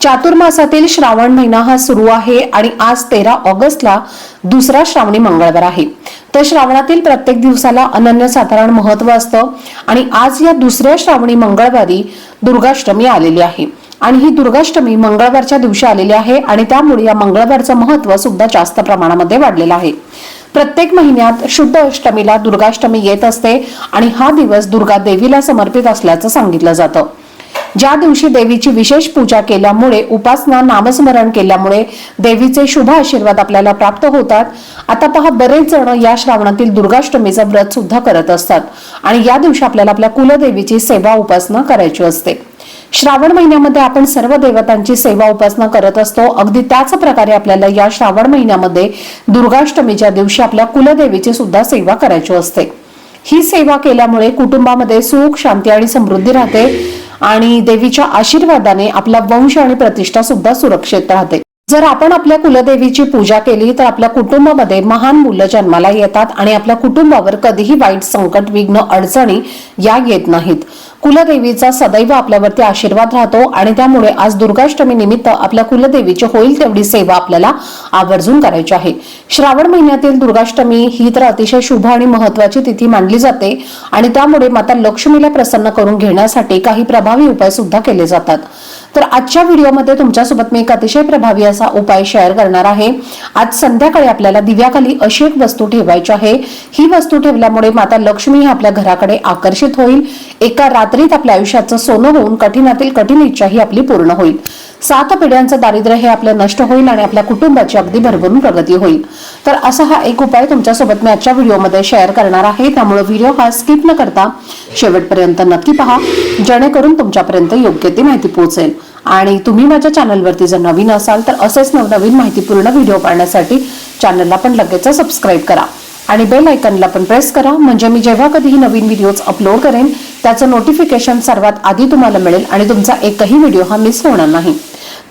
चातुर्मासातील श्रावण महिना हा सुरू आहे आणि आज तेरा ऑगस्टला दुसरा श्रावणी मंगळवार आहे. तर श्रावणातील प्रत्येक दिवसाला अनन्यसाधारण महत्त्व असतं आणि आज या दुसऱ्या श्रावणी मंगळवारी दुर्गाष्टमी आलेली आहे. आणि ही दुर्गाष्टमी मंगळवारच्या दिवशी आलेली आहे आणि त्यामुळे या मंगळवारचं महत्त्व सुद्धा जास्त प्रमाणामध्ये वाढलेलं आहे. प्रत्येक महिन्यात शुद्ध अष्टमीला दुर्गाष्टमी येत असते आणि हा दिवस दुर्गा देवीला समर्पित असल्याचं सांगितलं जातं. ज्या दिवशी देवीची विशेष पूजा केल्यामुळे उपासना नामस्मरण केल्यामुळे देवीचे शुभ आशीर्वाद आपल्याला प्राप्त होतात आता पहा बरेच जण या श्रावणातील दुर्गाष्टमीचं व्रत सुद्धा करत असतात आणि या दिवशी आपल्याला आपल्या कुलदेवीची सेवा उपासना करायची असते. श्रावण महिन्यामध्ये आपण सर्व देवतांची सेवा उपासना करत असतो. अगदी त्याच प्रकारे आपल्याला या श्रावण महिन्यामध्ये दुर्गाष्टमीच्या दिवशी आपल्या कुलदेवीची सुद्धा सेवा करायची असते. ही सेवा केल्यामुळे कुटुंबामध्ये सुख शांती आणि समृद्धी राहते. आणि देवीच्या आशीर्वादाने आपला वंश आणि प्रतिष्ठा सुद्धा सुरक्षित राहते. जर आपण आपल्या कुलदेवीची पूजा केली तर आपल्या कुटुंबामध्ये महान मुलं जन्माला येतात आणि आपल्या कुटुंबावर कधीही वाईट संकट विघ्न अडचणी या येत नाहीत. कुलदेवीचा सदैव आपल्यावरती आशीर्वाद राहतो आणि त्यामुळे आज दुर्गाष्टमी निमित्त आपल्या कुलदेवीची होईल तेवढी सेवा आपल्याला आवर्जून करायची आहे. श्रावण महिन्यातील दुर्गाष्टमी ही तर अतिशय शुभ आणि महत्वाची तिथी मानली जाते आणि त्यामुळे माता लक्ष्मीला प्रसन्न करून घेण्यासाठी काही प्रभावी उपाय सुद्धा केले जातात. तर आजच्या व्हिडिओमध्ये तुमच्यासोबत मी एक अतिशय प्रभावी असा उपाय शेअर करणार आहे. आज संध्याकाळी आपल्याला दिव्याखाली अशी एक वस्तू ठेवायची आहे. ही वस्तू ठेवल्यामुळे माता लक्ष्मी आपल्या घराकडे आकर्षित होईल. एका रात्रीत आपल्या आयुष्याचं सोनं होऊन कठीणातील कठीण इच्छा ही आपली पूर्ण होईल. सात पिढ्यांचं दारिद्र्य हे आपलं नष्ट होईल आणि आपल्या कुटुंबाची अगदी भरभरून प्रगती होईल. तर असा हा एक उपाय तुमच्यासोबत मी आजच्या व्हिडिओमध्ये शेअर करणार आहे. त्यामुळे व्हिडिओ हा स्किप न करता शेवटपर्यंत नक्की पहा. जेणेकरून तुमच्यापर्यंत योग्य ती माहिती पोहोचेल. आणि तुम्ही माझ्या चॅनलवरती जर नवीन असाल तर असेच नवनवीन माहितीपूर्ण व्हिडिओ पाहण्यासाठी चॅनलला पण लगेच सबस्क्राईब करा. आणि बेल आयकनला पण प्रेस करा. म्हणजे मी जेव्हा कधीही नवीन व्हिडिओज अपलोड करेन त्याचं नोटिफिकेशन सर्वात आधी तुम्हाला मिळेल आणि तुमचा एकही व्हिडिओ हा मिस होणार नाही.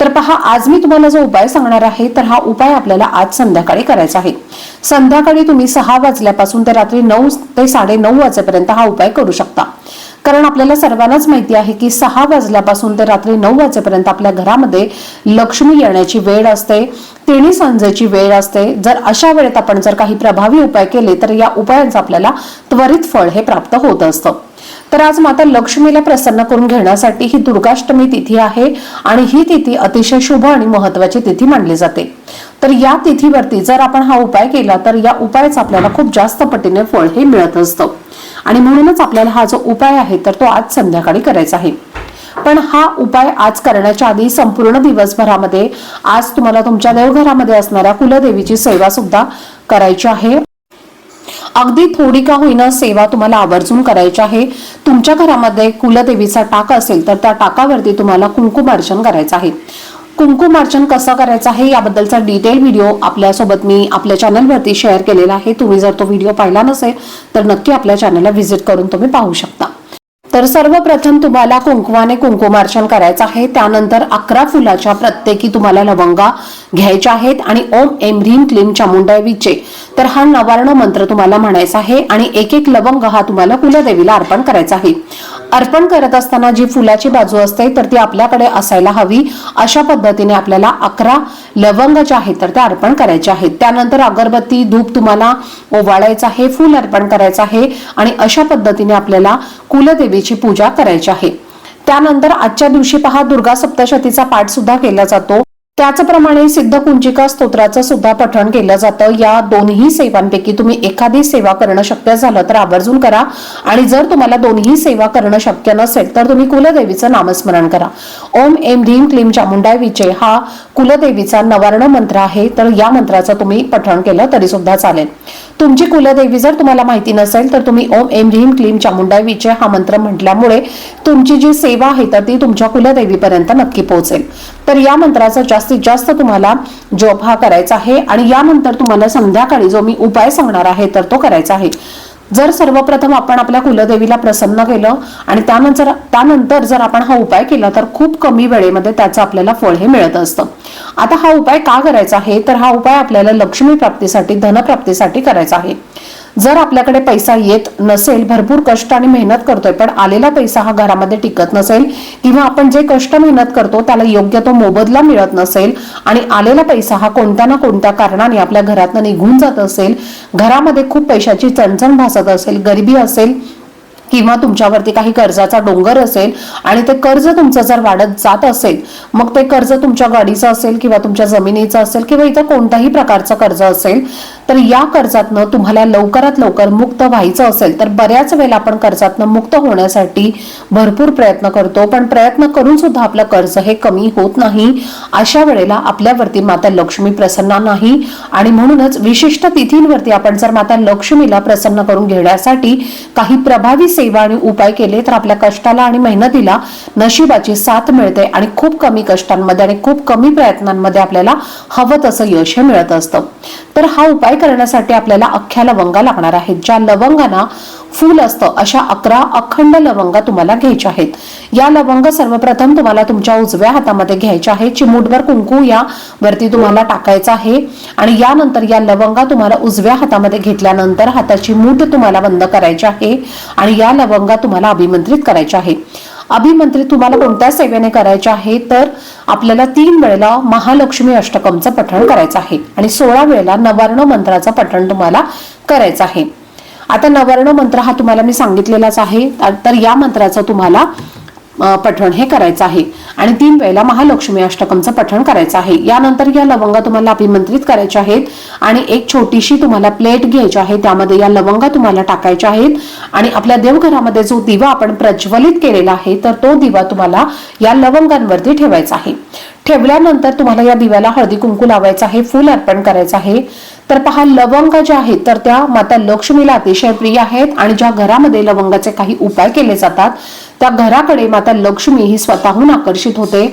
तर पहा आज मी तुम्हाला जो उपाय सांगणार आहे तर हा उपाय आपल्याला आज संध्याकाळी करायचा आहे. संध्याकाळी तुम्ही सहा वाजल्यापासून ते रात्री नऊ ते साडे नऊ वाजेपर्यंत हा उपाय करू शकता. कारण आपल्याला सर्वांनाच माहिती आहे की सहा वाजल्यापासून ते रात्री नऊ वाजेपर्यंत आपल्या घरामध्ये लक्ष्मी येण्याची वेळ असते तिणी सांजेची वेळ असते. जर अशा वेळेत आपण जर काही प्रभावी उपाय केले तर या उपायांचं आपल्याला त्वरित फळ हे प्राप्त होत असतं. तर आज माता लक्ष्मीला प्रसन्न करून घेण्यासाठी ही दुर्गाष्टमी तिथी आहे आणि ही तिथी अतिशय शुभ आणि महत्वाची तिथी मानली जाते. तर या तिथीवरती जर आपण हा उपाय केला तर या उपायाचा आपल्याला खूप जास्त पटीने फळ हे मिळत असतं. आणि म्हणूनच आपल्याला हा जो उपाय आहे तर तो आज संध्याकाळी करायचा आहे. पण हा उपाय आज करण्याच्या आधी संपूर्ण दिवसभरामध्ये आज तुम्हाला तुमच्या देवघरामध्ये असणाऱ्या कुलदेवीची सेवा सुद्धा करायची आहे. अगदी थोडी का होईना सेवा तुम्हाला आवर्जून करायची आहे. तुमच्या घरामध्ये कुलदेवीचा टाक असेल तर त्या टाकावरती तुम्हाला कुंकुमार्चन करायचं आहे. कुंकुमार्चन कसं करायचं आहे याबद्दलचा डिटेल व्हिडिओ आपल्यासोबत मी आपल्या चॅनलवरती शेअर केलेला आहे. तुम्ही जर तो व्हिडिओ पाहिला नसेल तर नक्की आपल्या चॅनलला व्हिजिट करून तुम्ही पाहू शकता. तर सर्वप्रथम तुम्हाला कुंकुमाने कुंकुमार्चन करायचं आहे. त्यानंतर अकरा फुलाच्या प्रत्येकी तुम्हाला लवंगा घ्यायच्या आहेत आणि ओम एम ह्रीम क्लीम चामुंडावीचे तर हा नवार्ण मंत्र तुम्हाला म्हणायचा आहे आणि एक एक लवंग हा तुम्हाला कुलदेवीला अर्पण करायचा आहे. अर्पण करत असताना जी फुलाची बाजू असते तर ती आपल्याकडे असायला हवी. अशा पद्धतीने आपल्याला अकरा लवंग जे आहेत तर ते अर्पण करायच्या आहेत. त्यानंतर अगरबत्ती धूप तुम्हाला ओवाळायचं आहे फुल अर्पण करायचं आहे आणि अशा पद्धतीने आपल्याला कुलदेवीची पूजा करायची आहे. त्यानंतर आजच्या दिवशी पहा दुर्गा सप्तशतीचा पाठ सुद्धा केला जातो. त्याचप्रमाणे सिद्ध कुंजिका स्तोत्राचं सुद्धा पठण केलं जातं. या दोन्ही सेवांपैकी तुम्ही एखादी सेवा करणं शक्य झालं तर आवर्जून करा. आणि जर तुम्हाला दोन्ही सेवा करणं शक्य नसेल तर तुम्ही कुलदेवीचं नामस्मरण करा. ओम एम ह्रीम क्लीम चामुंडाय विजय. हा कुलदेवीचा नवार्ण मंत्र आहे. तर या मंत्राचं तुम्ही पठण केलं तरी सुद्धा चालेल. तुमची कुलदेवी जर तुम्हाला माहिती नसेल तर तुम्ही ओम एम ह्रीम क्लीम चामुंडावीचे हा मंत्र म्हटल्यामुळे तुमची जी सेवा आहे तर ती तुमच्या कुलदेवीपर्यंत नक्की पोहोचेल. तर या मंत्राचा जास्तीत जास्त तुम्हाला जप हा करायचा आहे आणि यानंतर तुम्हाला संध्याकाळी जो मी उपाय सांगणार आहे तर तो करायचा आहे. जर सर्वप्रथम आपण आपल्या कुलदेवीला प्रसन्न केलं आणि त्यानंतर त्यानंतर जर आपण हा उपाय केला तर खूप कमी वेळेमध्ये त्याचं आपल्याला फळ हे मिळत असतं. आता हा उपाय का करायचा आहे? तर हा उपाय आपल्याला लक्ष्मी प्राप्तीसाठी धनप्राप्तीसाठी करायचा आहे. जर आपल्याकडे पैसा येत नसेल भरपूर कष्ट आणि मेहनत करतोय पण आलेला पैसा हा घरामध्ये टिकत नसेल किंवा आपण जे कष्ट मेहनत करतो त्याला योग्य तो मोबदला मिळत नसेल आणि आलेला पैसा हा कोणत्या ना कोणत्या कारणाने आपल्या घरातनं निघून जात असेल घरामध्ये खूप पैशाची चणचण भासत असेल गरिबी असेल किंवा तुमच्यावरती काही कर्जाचा डोंगर असेल आणि ते कर्ज तुमचं जर वाढत जात असेल मग ते कर्ज तुमच्या गाडीचं असेल किंवा तुमच्या जमिनीचं असेल किंवा इतर कोणत्याही प्रकारचं कर्ज असेल तर या कर्जातनं तुम्हाला लवकरात लवकर मुक्त व्हायचं असेल तर बऱ्याच वेळेला आपण कर्जातनं मुक्त होण्यासाठी भरपूर प्रयत्न करतो. पण प्रयत्न करून सुद्धा आपलं कर्ज हे कमी होत नाही. अशा वेळेला आपल्यावरती माता लक्ष्मी प्रसन्न नाही. आणि म्हणूनच विशिष्ट तिथींवरती आपण जर माता लक्ष्मीला प्रसन्न करून घेण्यासाठी काही प्रभावी सेवा आणि उपाय केले तर आपल्या कष्टाला आणि मेहनतीला नशिबाची साथ मिळते आणि खूप कमी कष्टांमध्ये आणि खूप कमी प्रयत्नांमध्ये आपल्याला हवं तसं यश हे मिळत असतं. तर हा उपाय करण्यासाठी आपल्याला अख्ख्या लवंगा लागणार आहेत ज्या लवंगांना फूल असतं अशा अकरा अखंड लवंगा तुम्हाला घ्यायच्या आहेत. या लवंग सर्वप्रथम तुम्हाला तुमच्या उजव्या हातामध्ये घ्यायच्या आहे चिमूटभर कुंकू या वरती तुम्हाला टाकायचं आहे. आणि यानंतर या लवंगा तुम्हाला उजव्या हातामध्ये घेतल्यानंतर हाताची मूठ तुम्हाला बंद करायची आहे. आणि या लवंगा तुम्हाला अभिमंत्रित करायच्या आहे अभिमंत्रित तुम्हाला कोणत्या सेवेने करायचे आहे? तर आपल्याला तीन वेळेला महालक्ष्मी अष्टकमचं पठण करायचं आहे. आणि सोळा वेळेला नवार्ण मंत्राचं पठण तुम्हाला करायचं आहे. आता नवर्ण मंत्र हा तुम्हाला मी सांगितलेलाच आहे. तर या मंत्राचं तुम्हाला पठण हे करायचं आहे. आणि तीन वेळेला महालक्ष्मी अष्टकमचं पठण करायचं आहे. यानंतर या लवंगा तुम्हाला अभिमंत्रित करायच्या आहेत. आणि एक छोटीशी तुम्हाला प्लेट घ्यायची आहे. त्यामध्ये या लवंगा तुम्हाला टाकायच्या आहेत. आणि आपल्या देवघरामध्ये जो दिवा आपण प्रज्वलित केलेला आहे तर तो दिवा तुम्हाला या लवंगांवरती ठेवायचा आहे. ठेवल्यानंतर तुम्हाला या दिव्याला हळदी कुंकू लावायचं आहे फुल अर्पण करायचं आहे. तर पहा लवंग ज्या आहेत तर त्या माता लक्ष्मीला अतिशय प्रिय आहेत आणि ज्या घरामध्ये लवंगाचे काही उपाय केले जातात त्या घराकडे माता लक्ष्मी ही स्वतःहून आकर्षित होते.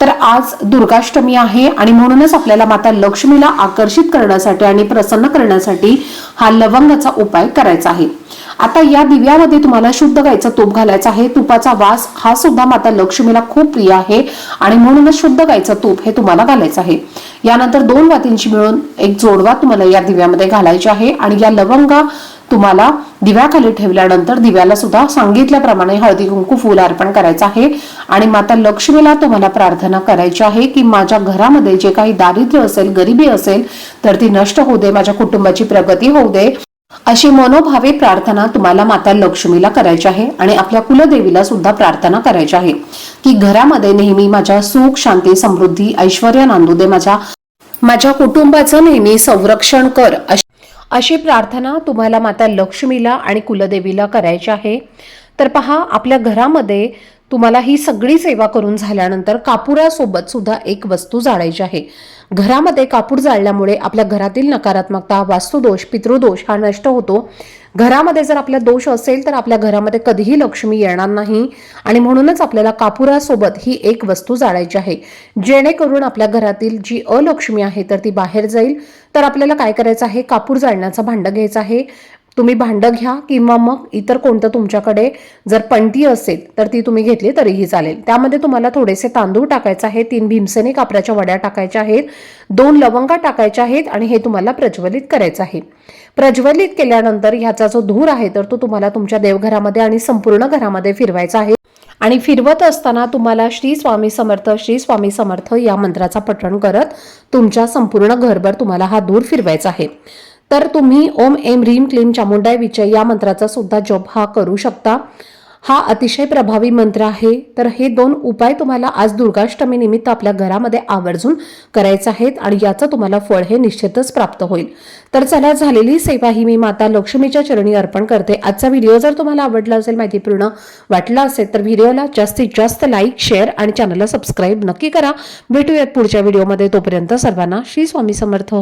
तर आज दुर्गाष्टमी आहे आणि म्हणूनच आपल्याला माता लक्ष्मीला आकर्षित करण्यासाठी आणि प्रसन्न करण्यासाठी हा लवंगाचा उपाय करायचा आहे. आता या दिव्यामध्ये तुम्हाला शुद्ध गायचं तूप घालायचं आहे. तुपाचा वास हा सुद्धा माता लक्ष्मीला खूप प्रिय आहे आणि म्हणूनच शुद्ध गायचं तूप हे तुम्हाला घालायचं आहे. यानंतर दोन वातींची मिळून एक जोडवा तुम्हाला या दिव्यामध्ये घालायची आहे आणि या लवंगा तुम्हाला दिव्याखाली ठेवल्यानंतर दिव्याला सुद्धा सांगितल्याप्रमाणे हळदी कुंकू फुल अर्पण करायचं आहे. आणि माता लक्ष्मीला तुम्हाला प्रार्थना करायची आहे की माझ्या घरामध्ये जे काही दारिद्र्य असेल गरिबी असेल तर ती नष्ट होऊ दे माझ्या कुटुंबाची प्रगती होऊ दे. अशी मनोभावे प्रार्थना तुम्हाला माता लक्ष्मीला करायची आहे आणि आपल्या कुलदेवीला सुद्धा प्रार्थना करायची आहे. की घरामध्ये नेहमी माझ्या सुख शांती समृद्धी ऐश्वर नांदू दे माझ्या माझ्या कुटुंबाचं नेहमी संरक्षण कर अशी अशी प्रार्थना तुम्हाला माता लक्ष्मीला आणि कुलदेवीला करायची आहे. तर पहा आपल्या घरामध्ये तुम्हाला ही सगळी सेवा करून झाल्यानंतर कापुरासोबत सुद्धा एक वस्तू जाळायची आहे. घरामध्ये कापूर जाळल्यामुळे आपल्या घरातील नकारात्मकता वास्तुदोष पितृदोष हा नष्ट होतो. घरामध्ये जर आपला दोष असेल तर आपल्या घरामध्ये कधीही लक्ष्मी येणार नाही आणि म्हणूनच आपल्याला कापुरासोबत ही एक वस्तू जाळायची आहे. जेणेकरून आपल्या घरातील जी अलक्ष्मी आहे तर ती बाहेर जाईल. तर आपल्याला काय करायचं आहे? कापूर जाळण्याचं भांडं घ्यायचं आहे. तुम्ही भांडं घ्या किंवा मग इतर कोणतं तुमच्याकडे जर पणती असेल तर ती तुम्ही घेतली तरीही चालेल. त्यामध्ये तुम्हाला थोडेसे तांदूळ टाकायचे आहे तीन भीमसेने कापराच्या वड्या टाकायच्या आहेत दोन लवंगा टाकायच्या आहेत आणि हे तुम्हाला प्रज्वलित करायचं आहे. प्रज्वलित केल्यानंतर ह्याचा जो धूर आहे तर तो तुम्हाला तुमच्या देवघरामध्ये आणि संपूर्ण घरामध्ये फिरवायचा आहे. आणि फिरवत असताना तुम्हाला श्री स्वामी समर्थ श्री स्वामी समर्थ या मंत्राचा पठण करत तुमच्या संपूर्ण घरभर तुम्हाला हा धूर फिरवायचा आहे. तर तुम्ही ओम एम रीम क्लीम चामुंडाय विजय या मंत्राचा सुद्धा जप हा करू शकता. हा अतिशय प्रभावी मंत्र आहे. तर हे दोन उपाय तुम्हाला आज दुर्गाष्टमी निमित्त आपल्या घरामध्ये आवर्जून करायचे आहेत आणि याचं तुम्हाला फळ हे निश्चितच प्राप्त होईल. तर चला झालेली सेवा ही मी माता लक्ष्मीच्या चरणी अर्पण करते. आजचा व्हिडिओ जर तुम्हाला आवडला असेल माहितीपूर्ण वाटला असेल तर व्हिडिओला जास्तीत जास्त लाईक शेअर आणि चॅनलला सबस्क्राईब नक्की करा. भेटूयात पुढच्या व्हिडिओमध्ये. तोपर्यंत सर्वांना श्री स्वामी समर्थ.